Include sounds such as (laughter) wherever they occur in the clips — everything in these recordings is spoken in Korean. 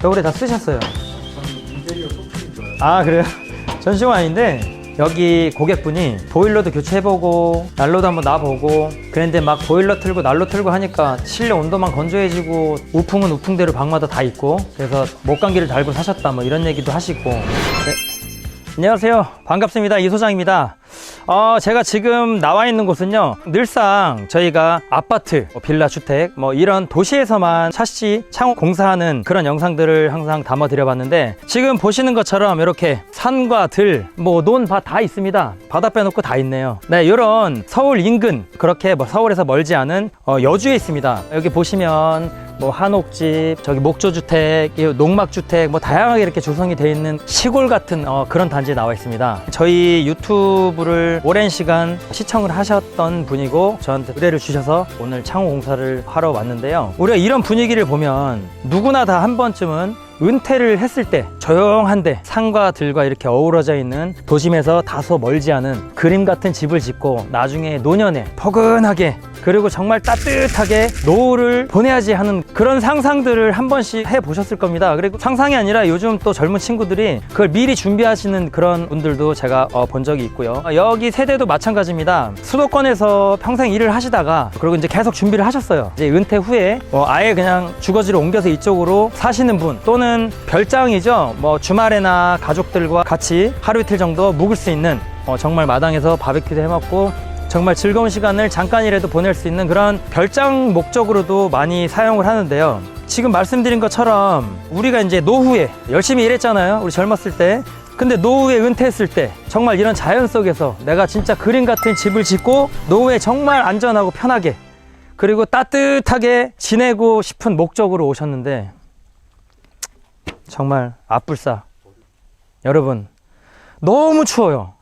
겨울에 다 쓰셨어요. 저는 인테리어 소품이 좋아요. 아 그래요? (laughs) 전시관 아닌데 여기 고객분이 보일러도 교체해보고 난로도 한번 놔보고 그런데 막 보일러 틀고 난로 틀고 하니까 실내 온도만 건조해지고 우풍은 우풍대로 방마다 다 있고 그래서 목감기를 달고 사셨다 뭐 이런 얘기도 하시고 네. 안녕하세요 반갑습니다 이 소장입니다 어, 제가 지금 나와 있는 곳은요 늘상 저희가 아파트 뭐 빌라 주택 뭐 이런 도시에서만 샤시 창호 공사하는 그런 영상들을 항상 담아 드려봤는데 지금 보시는 것처럼 이렇게 산과 들 뭐 논 밭 다 있습니다. 바다 빼놓고 다 있네요. 네 이런 서울 인근 그렇게 뭐 서울에서 멀지 않은 어, 여주에 있습니다. 여기 보시면 뭐 한옥집, 저기 목조주택, 이 농막주택 뭐 다양하게 이렇게 조성이 되어 있는 시골 같은 어, 그런 단지에 나와 있습니다. 저희 유튜브를 오랜 시간 시청을 하셨던 분이고 저한테 의뢰를 주셔서 오늘 창호 공사를 하러 왔는데요. 우리가 이런 분위기를 보면 누구나 다 한 번쯤은 은퇴를 했을 때 조용한데 산과 들과 이렇게 어우러져 있는 도심에서 다소 멀지 않은 그림 같은 집을 짓고 나중에 노년에 포근하게 그리고 정말 따뜻하게 노후를 보내야지 하는 그런 상상들을 한 번씩 해 보셨을 겁니다. 그리고 상상이 아니라 요즘 또 젊은 친구들이 그걸 미리 준비하시는 그런 분들도 제가 어, 본 적이 있고요. 어, 여기 세대도 마찬가지입니다. 수도권에서 평생 일을 하시다가 그리고 이제 계속 준비를 하셨어요. 이제 은퇴 후에 어, 아예 그냥 주거지를 옮겨서 이쪽으로 사시는 분 또는 별장이죠. 뭐 주말에나 가족들과 같이 하루 이틀 정도 묵을 수 있는 어, 정말 마당에서 바베큐도 해 먹고 정말 즐거운 시간을 잠깐이라도 보낼 수 있는 그런 별장 목적으로도 많이 사용을 하는데요. 지금 말씀드린 것처럼 우리가 이제 노후에 열심히 일했잖아요. 우리 젊었을 때. 근데 노후에 은퇴했을 때 정말 이런 자연 속에서 내가 진짜 그림 같은 집을 짓고 노후에 정말 안전하고 편하게 그리고 따뜻하게 지내고 싶은 목적으로 오셨는데 정말 앞불싸. 여러분, 너무 추워요.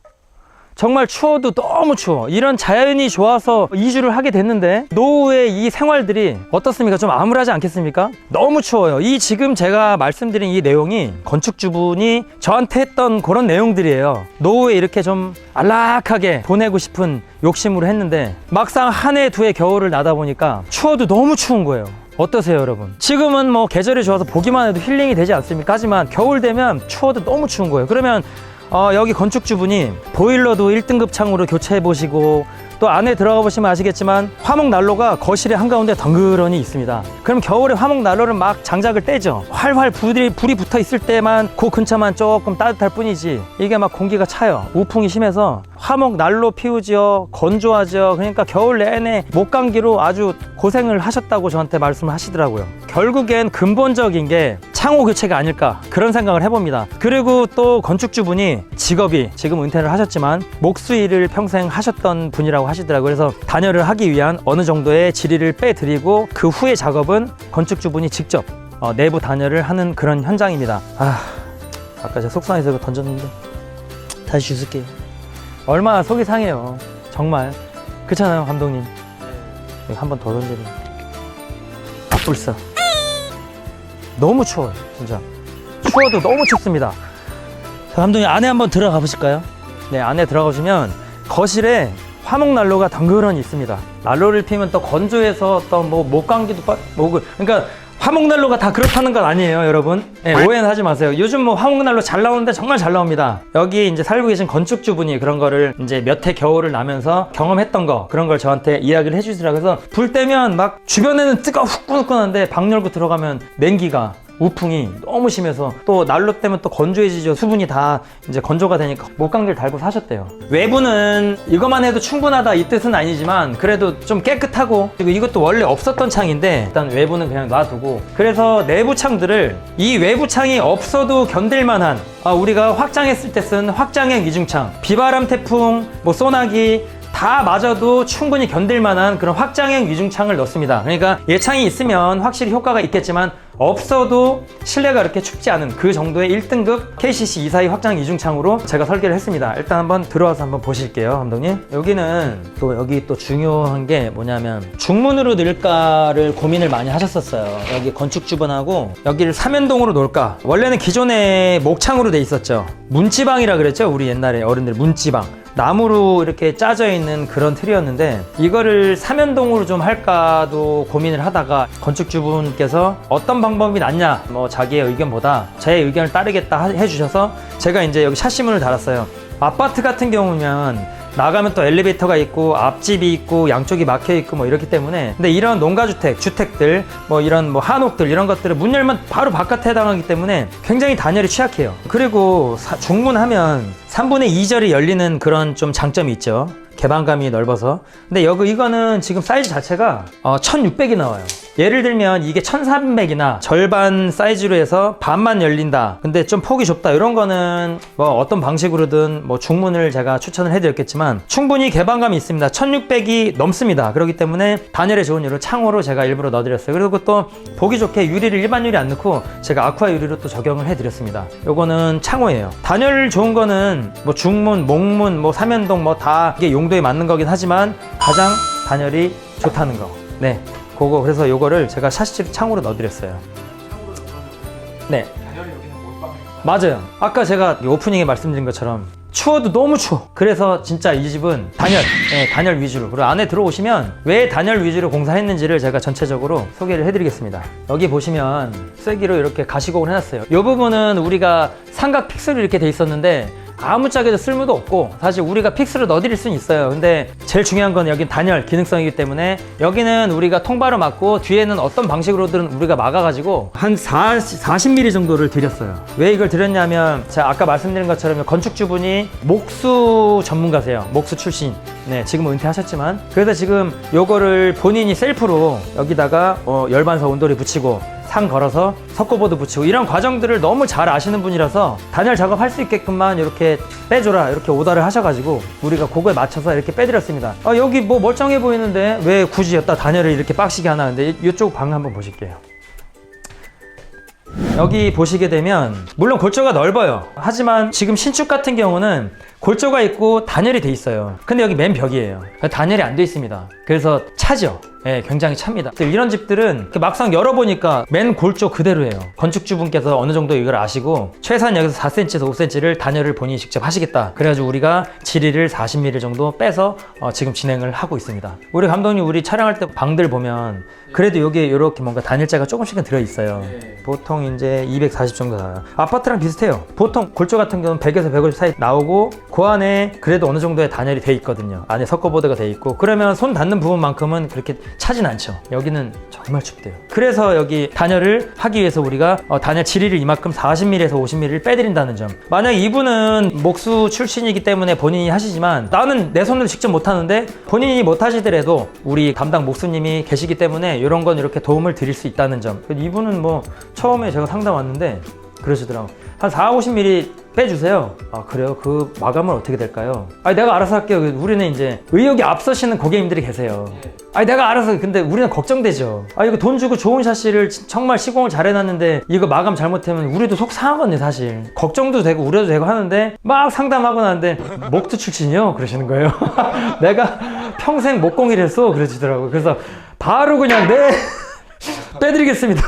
정말 추워도 너무 추워. 이런 자연이 좋아서 이주를 하게 됐는데 노후의 이 생활들이 어떻습니까? 좀 암울하지 않겠습니까? 너무 추워요. 이 지금 제가 말씀드린 이 내용이 건축주분이 저한테 했던 그런 내용들이에요. 노후에 이렇게 좀 안락하게 보내고 싶은 욕심으로 했는데 막상 한 해 두 해 겨울을 나다 보니까 추워도 너무 추운 거예요. 어떠세요, 여러분? 지금은 뭐 계절이 좋아서 보기만 해도 힐링이 되지 않습니까? 하지만 겨울 되면 추워도 너무 추운 거예요. 그러면 어, 여기 건축주분이 보일러도 1등급 창으로 교체해 보시고 또 안에 들어가 보시면 아시겠지만 화목 난로가 거실의 한가운데 덩그러니 있습니다. 그럼 겨울에 화목 난로를 막 장작을 떼죠. 활활 불이, 불이 붙어 있을 때만 그 근처만 조금 따뜻할 뿐이지 이게 막 공기가 차요. 우풍이 심해서 화목 난로 피우지요. 건조하죠. 그러니까 겨울 내내 목감기로 아주 고생을 하셨다고 저한테 말씀을 하시더라고요. 결국엔 근본적인 게 창호 교체가 아닐까 그런 생각을 해봅니다. 그리고 또 건축주분이 직업이 지금 은퇴를 하셨지만 목수일을 평생 하셨던 분이라고 하시더라고요. 그래서 단열을 하기 위한 어느 정도의 지리를 빼드리고 그 후의 작업은 건축주분이 직접 어, 내부 단열을 하는 그런 현장입니다. 아, 아까 제가 속상해서 던졌는데 다시 주술게요. 얼마나 속이 상해요. 정말 그렇잖아요, 감독님. 한번 더 던지면 불사. 너무 추워요, 진짜. 추워도 너무 춥습니다. 자, 감독님 안에 한번 들어가 보실까요? 네, 안에 들어가시면 거실에 화목 난로가 덩그러니 있습니다. 난로를 피면 또 건조해서 또 뭐 목감기도 빠, 뭐 그러니까 화목 난로가 다 그렇다는 건 아니에요, 여러분. 네, 오해는 하지 마세요. 요즘 뭐 화목 난로 잘 나오는데 정말 잘 나옵니다. 여기 이제 살고 계신 건축주분이 그런 거를 이제 몇 해 겨울을 나면서 경험했던 거 그런 걸 저한테 이야기를 해주시라고 해서 불 때면 막 주변에는 뜨거 후끈후끈한데 방 열고 들어가면 냉기가 우풍이 너무 심해서 또 난로 때문에 또 건조해지죠. 수분이 다 이제 건조가 되니까 목감기를 달고 사셨대요. 외부는 이것만 해도 충분하다 이 뜻은 아니지만 그래도 좀 깨끗하고 그리고 이것도 원래 없었던 창인데 일단 외부는 그냥 놔두고 그래서 내부 창들을 이 외부 창이 없어도 견딜만한 아, 우리가 확장했을 때 쓴 확장형 이중창 비바람 태풍 뭐 소나기 다 맞아도 충분히 견딜 만한 그런 확장형 위중창을 넣습니다. 그러니까 예창이 있으면 확실히 효과가 있겠지만 없어도 실내가 이렇게 춥지 않은 그 정도의 1등급 KCC 242 확장 이중창으로 제가 설계를 했습니다. 일단 한번 들어와서 한번 보실게요, 감독님. 여기는 또 여기 또 중요한 게 뭐냐면 중문으로 넣을까를 고민을 많이 하셨었어요. 여기 건축주분하고 여기를 삼연동으로 놓을까. 원래는 기존에 목창으로 돼 있었죠. 문지방이라 그랬죠, 우리 옛날에 어른들 문지방. 나무로 이렇게 짜져 있는 그런 틀이었는데 이거를 삼연동으로 좀 할까도 고민을 하다가 건축주분께서 어떤 방법이 낫냐 뭐 자기의 의견보다 제 의견을 따르겠다 하- 해주셔서 제가 이제 여기 샤시문을 달았어요. 아파트 같은 경우면 나가면 또 엘리베이터가 있고 앞집이 있고 양쪽이 막혀 있고 뭐 이렇기 때문에 근데 이런 농가주택 주택들 뭐 이런 뭐 한옥들 이런 것들은 문 열면 바로 바깥에 해당하기 때문에 굉장히 단열이 취약해요. 그리고 사- 중문하면 3분의 2절이 열리는 그런 좀 장점이 있죠. 개방감이 넓어서. 근데 여기 이거는 지금 사이즈 자체가 어, 1600이 나와요 예를 들면 이게 1300이나 절반 사이즈로 해서 반만 열린다. 근데 좀 폭이 좁다. 이런 거는 뭐 어떤 방식으로든 뭐 중문을 제가 추천을 해드렸겠지만 충분히 개방감이 있습니다. 1600이 넘습니다. 그렇기 때문에 단열에 좋은 유로 창호로 제가 일부러 넣어드렸어요. 그리고 또 보기 좋게 유리를 일반 유리 안 넣고 제가 아쿠아 유리로 또 적용을 해드렸습니다. 요거는 창호예요. 단열 좋은 거는 뭐 중문, 목문, 뭐 삼연동 뭐 다 이게 용도에 맞는 거긴 하지만 가장 단열이 좋다는 거. 네. 그거 그래서 요거를 제가 샤시 창호로 넣어드렸어요 네. 맞아요. 아까 제가 이 오프닝에 말씀드린 것처럼 추워도 너무 추워. 그래서 진짜 이 집은 단열, 예, 단열 위주로. 그리고 안에 들어오시면 왜 단열 위주로 공사했는지를 제가 전체적으로 소개를 해드리겠습니다. 여기 보시면 쐐기로 이렇게 가시곡을 해놨어요. 이 부분은 우리가 삼각 픽스로 이렇게 돼 있었는데 아무짝에도 쓸모도 없고 사실 우리가 픽스로 넣어드릴 수는 있어요. 근데 제일 중요한 건 여긴 단열 기능성이기 때문에 여기는 우리가 통바로 막고 뒤에는 어떤 방식으로든 우리가 막아가지고 한 40, 40mm 정도를 드렸어요. 왜 이걸 드렸냐면 제가 아까 말씀드린 것처럼 건축주분이 목수 전문가세요. 목수 출신. 네 지금은 은퇴하셨지만. 그래서 지금 요거를 본인이 셀프로 여기다가 어, 열반사 온돌이 붙이고 상 걸어서 석고보드 붙이고 이런 과정들을 너무 잘 아시는 분이라서 단열 작업할 수 있게끔만 이렇게 빼줘라 이렇게 오더를 하셔가지고 우리가 그거에 맞춰서 이렇게 빼드렸습니다. 아, 여기 뭐 멀쩡해 보이는데 왜 굳이 여기다 단열을 이렇게 빡시게 하나 근데 이쪽 방 한번 보실게요. 여기 보시게 되면 물론 골조가 넓어요. 하지만 지금 신축 같은 경우는 골조가 있고 단열이 돼 있어요. 근데 여기 맨 벽이에요. 단열이 안 돼 있습니다. 그래서 차죠. 예, 굉장히 찹니다. 이런 집들은 막상 열어보니까 맨 골조 그대로예요. 건축주분께서 어느 정도 이걸 아시고 최소한 여기서 4cm에서 5cm를 단열을 본인이 직접 하시겠다. 그래가지고 우리가 지리를 40mm 정도 빼서 어, 지금 진행을 하고 있습니다. 우리 감독님 우리 촬영할 때 방들 보면 그래도 여기에 이렇게 뭔가 단열재가 조금씩은 들어있어요. 보통 이제 240 정도 나와요. 아파트랑 비슷해요. 보통 골조 같은 경우는 100에서 150 사이 나오고 그 안에 그래도 어느 정도의 단열이 돼 있거든요. 안에 석고보드가 돼 있고 그러면 손 닿는 부분만큼은 그렇게 차진 않죠. 여기는 정말 춥대요. 그래서 여기 단열을 하기 위해서 우리가 어, 단열 지리를 이만큼 40mm에서 50mm를 빼드린다는 점. 만약 이분은 목수 출신이기 때문에 본인이 하시지만 나는 내 손으로 직접 못 하는데 본인이 못 하시더라도 우리 담당 목수님이 계시기 때문에 이런 건 이렇게 도움을 드릴 수 있다는 점. 이분은 뭐 처음에 제가 상담 왔는데 그러시더라고. 한 4, 50mm 빼주세요. 아 그래요? 그 마감은 어떻게 될까요? 아 내가 알아서 할게요. 우리는 이제 의욕이 앞서시는 고객님들이 계세요. 아 내가 알아서 근데 우리는 걱정되죠. 아 이거 돈 주고 좋은 샤시를 지- 정말 시공을 잘 해놨는데 이거 마감 잘못하면 우리도 속 상하거든요 사실. 걱정도 되고 우려도 되고 하는데 막 상담하고 나는데 목투 출신이요? 그러시는 거예요. (laughs) 내가 평생 목공이랬어 그러시더라고요. 그래서 바로 그냥 네 (laughs) 빼드리겠습니다.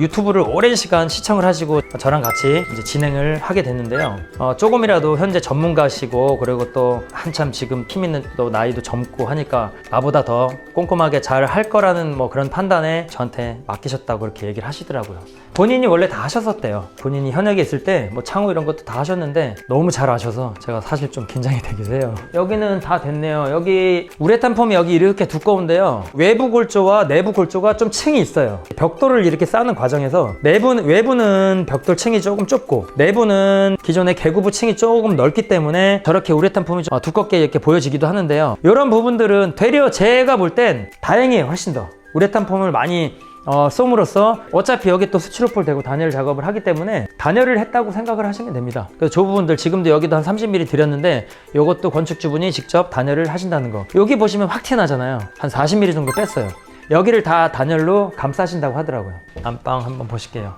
유튜브를 오랜 시간 시청을 하시고 저랑 같이 이제 진행을 하게 됐는데요. 어, 조금이라도 현재 전문가시고 그리고 또 한참 지금 팀 있는 또 나이도 젊고 하니까 나보다 더 꼼꼼하게 잘 할 거라는 뭐 그런 판단에 저한테 맡기셨다고 이렇게 얘기를 하시더라고요. 본인이 원래 다 하셨었대요. 본인이 현역에 있을 때 뭐 창호 이런 것도 다 하셨는데 너무 잘 아셔서 제가 사실 좀 긴장이 되기도 해요. 여기는 다 됐네요. 여기 우레탄 폼이 여기 이렇게 두꺼운데요. 외부 골조와 내부 골조가 좀 층이 있어요. 벽돌을 이렇게 쌓는 과정에서 내부는 외부는 벽돌 층이 조금 좁고 내부는 기존의 개구부 층이 조금 넓기 때문에 저렇게 우레탄 폼이 좀 두껍게 이렇게 보여지기도 하는데요. 이런 부분들은 되려 제가 볼 땐 다행이에요. 훨씬 더. 우레탄 폼을 많이 어, 쏨으로써 어차피 여기 또 스티로폴 대고 단열 작업을 하기 때문에 단열을 했다고 생각을 하시면 됩니다. 그래서 저 부분들 지금도 여기도 한 30mm 드렸는데 이것도 건축주분이 직접 단열을 하신다는 거. 여기 보시면 확 티나잖아요. 한 40mm 정도 뺐어요. 여기를 다 단열로 감싸신다고 하더라고요. 안방 한번 보실게요.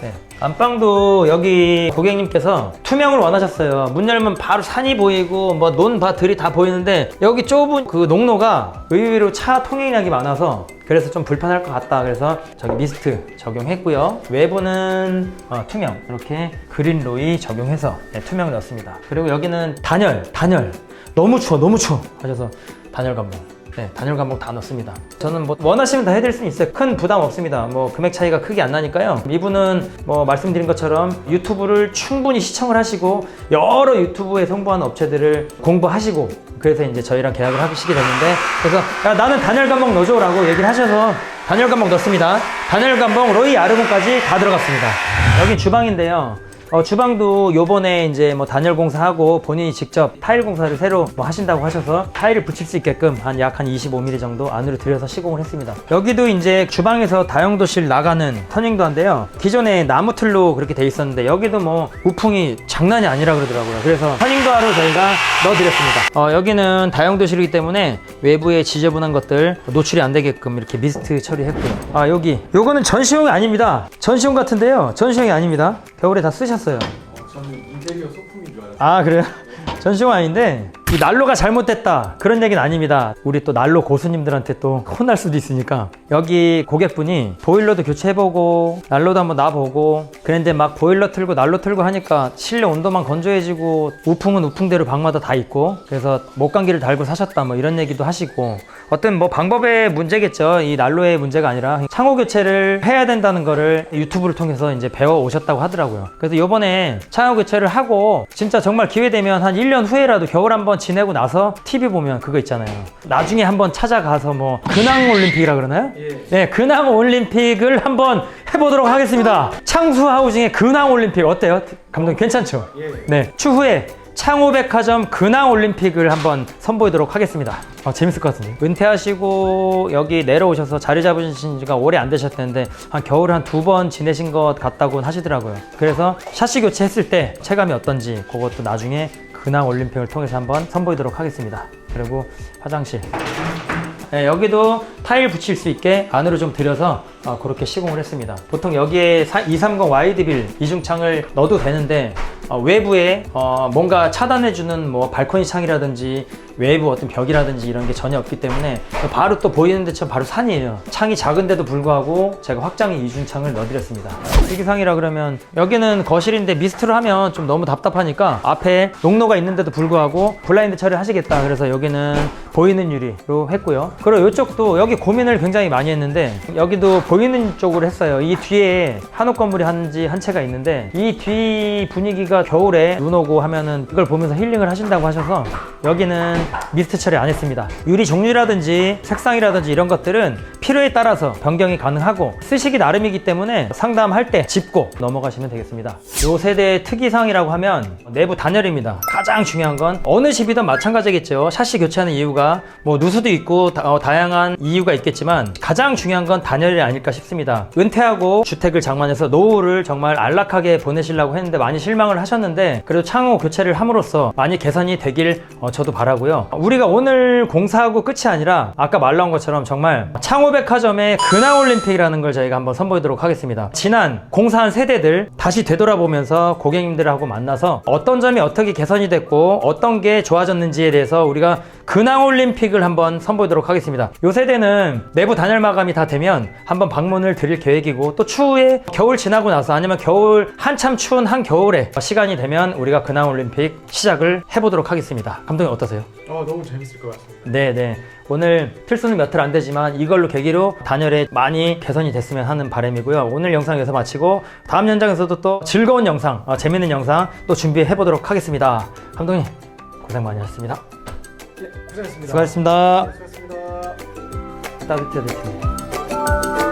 네. 안방도 여기 고객님께서 투명을 원하셨어요. 문 열면 바로 산이 보이고 뭐 논밭들이 다 보이는데 여기 좁은 그 농로가 의외로 차 통행량이 많아서 그래서 좀 불편할 것 같다. 그래서 저기 미스트 적용했고요. 외부는 어, 투명 이렇게 그린 로이 적용해서 네, 투명을 넣었습니다. 그리고 여기는 단열, 단열. 너무 추워, 너무 추워. 하셔서 단열 감봉. 네, 단열 감봉 다 넣습니다. 저는 뭐 원하시면 다 해드릴 수 있어요. 큰 부담 없습니다. 뭐 금액 차이가 크게 안 나니까요. 이분은 뭐 말씀드린 것처럼 유튜브를 충분히 시청을 하시고 여러 유튜브에 성공하는 업체들을 공부하시고 그래서 이제 저희랑 계약을 하시게 됐는데 그래서 야, 나는 단열 감봉 넣어줘라고 얘기를 하셔서 단열 감봉 넣습니다. 단열 감봉 로이 아르곤까지 다 들어갔습니다. 여기 주방인데요. 어, 주방도 요번에 이제 뭐 단열 공사하고 본인이 직접 타일 공사를 새로 뭐 하신다고 하셔서 타일을 붙일 수 있게끔 한 약 한 25mm 정도 안으로 들여서 시공을 했습니다. 여기도 이제 주방에서 다용도실 나가는 터닝도인데요. 기존에 나무 틀로 그렇게 돼 있었는데 여기도 뭐 우풍이 장난이 아니라 그러더라고요. 그래서 터닝도화로 저희가 넣어드렸습니다. 어, 여기는 다용도실이기 때문에 외부에 지저분한 것들 노출이 안 되게끔 이렇게 미스트 처리했고요. 아 여기 요거는 전시용이 아닙니다. 전시용 같은데요. 전시용이 아닙니다. 겨울에 다 쓰 셨어요. 어, 저는 인테리어 소품인 줄 알았어요. 아 그래요? (laughs) 전시용 아닌데 이 난로가 잘못됐다 그런 얘기는 아닙니다 우리 또 난로 고수님들한테 또 혼날 수도 있으니까 여기 고객분이 보일러도 교체해보고 난로도 한번 놔보고 그런데 막 보일러 틀고 난로 틀고 하니까 실내 온도만 건조해지고 우풍은 우풍대로 방마다 다 있고 그래서 목감기를 달고 사셨다 뭐 이런 얘기도 하시고. 어떤 뭐 방법의 문제겠죠. 이 난로의 문제가 아니라 창호 교체를 해야 된다는 거를 유튜브를 통해서 이제 배워 오셨다고 하더라고요. 그래서 요번에 창호 교체를 하고 진짜 정말 기회 되면 한 1년 후에라도 겨울 한번 지내고 나서 TV 보면 그거 있잖아요. 나중에 한번 찾아가서 뭐 근황 올림픽이라 그러나요? 예. 네 근황 올림픽을 한번 해보도록 하겠습니다 창수 하우징의 근황 올림픽 어때요? 감독님 괜찮죠? 예. 네, 추후에 창호백화점 근황 올림픽을 한번 선보이도록 하겠습니다. 아, 재밌을 것 같은데. 은퇴하시고 여기 내려오셔서 자리 잡으신 지가 오래 안 되셨는데 한 겨울에 한두 번 지내신 것 같다고 하시더라고요. 그래서 샤시 교체했을 때 체감이 어떤지 그것도 나중에 근황 올림픽을 통해서 한번 선보이도록 하겠습니다. 그리고 화장실. 네, 여기도 타일 붙일 수 있게 안으로 좀 들여서 어, 그렇게 시공을 했습니다. 보통 여기에 230 와이드빌 이중창을 넣어도 되는데 어, 외부에 어, 뭔가 차단해주는 뭐 발코니 창이라든지 외부 어떤 벽이라든지 이런 게 전혀 없기 때문에 바로 또 보이는 데처럼 바로 산이에요. 창이 작은데도 불구하고 제가 확장의 이중창을 넣어드렸습니다. 특이상이라 그러면 여기는 거실인데 미스트를 하면 좀 너무 답답하니까 앞에 농로가 있는데도 불구하고 블라인드 처리를 하시겠다. 그래서 여기는 보이는 유리로 했고요. 그리고 이쪽도 여기 고민을 굉장히 많이 했는데 여기도 보이는 쪽으로 했어요. 이 뒤에 한옥 건물이 한지 한 채가 있는데 이 뒤 분위기가 겨울에 눈 오고 하면은 그걸 보면서 힐링을 하신다고 하셔서 여기는 미스트 처리 안 했습니다. 유리 종류라든지 색상이라든지 이런 것들은 필요에 따라서 변경이 가능하고 쓰시기 나름이기 때문에 상담할 때 짚고 넘어가시면 되겠습니다. 요 세대의 특이사항이라고 하면 내부 단열입니다. 가장 중요한 건 어느 집이든 마찬가지겠죠. 샤시 교체하는 이유가 뭐 누수도 있고 다, 양한 이유가 있겠지만 가장 중요한 건 단열이 아닐까 싶습니다. 은퇴하고 주택을 장만해서 노후를 정말 안락하게 보내시려고 했는데 많이 실망을 하셨는데 그래도 창호 교체를 함으로써 많이 개선이 되길 어, 저도 바라고요. 우리가 오늘 공사하고 끝이 아니라 아까 말 나온 것처럼 정말 창호백화점의 근황올림픽이라는 걸 저희가 한번 선보이도록 하겠습니다. 지난 공사한 세대들 다시 되돌아보면서 고객님들하고 만나서 어떤 점이 어떻게 개선이 됐고 어떤 게 좋아졌는지에 대해서 우리가 근황올림픽을 한번 선보이도록 하겠습니다. 요 세대는 내부 단열 마감이 다 되면 한번 방문을 드릴 계획이고 또 추후에 겨울 지나고 나서 아니면 겨울 한참 추운 한 겨울에 시간이 되면 우리가 근황올림픽 시작을 해보도록 하겠습니다. 감독님 어떠세요? 어, 너무 재밌을 것 같습니다. 네네. 오늘 필수는 몇월안 되지만 이걸로 계기로 단열에 많이 개선이 됐으면 하는 바람이고요. 오늘 영상 여기서 마치고 다음 현장에서도 또 즐거운 영상, 어, 재밌는 영상 또 준비해 보도록 하겠습니다. 감독님 고생 많이 하셨습니다. 예, 고생했습니다. 수고하셨습니다. 수고하셨습니다. 따뜻해 드세요.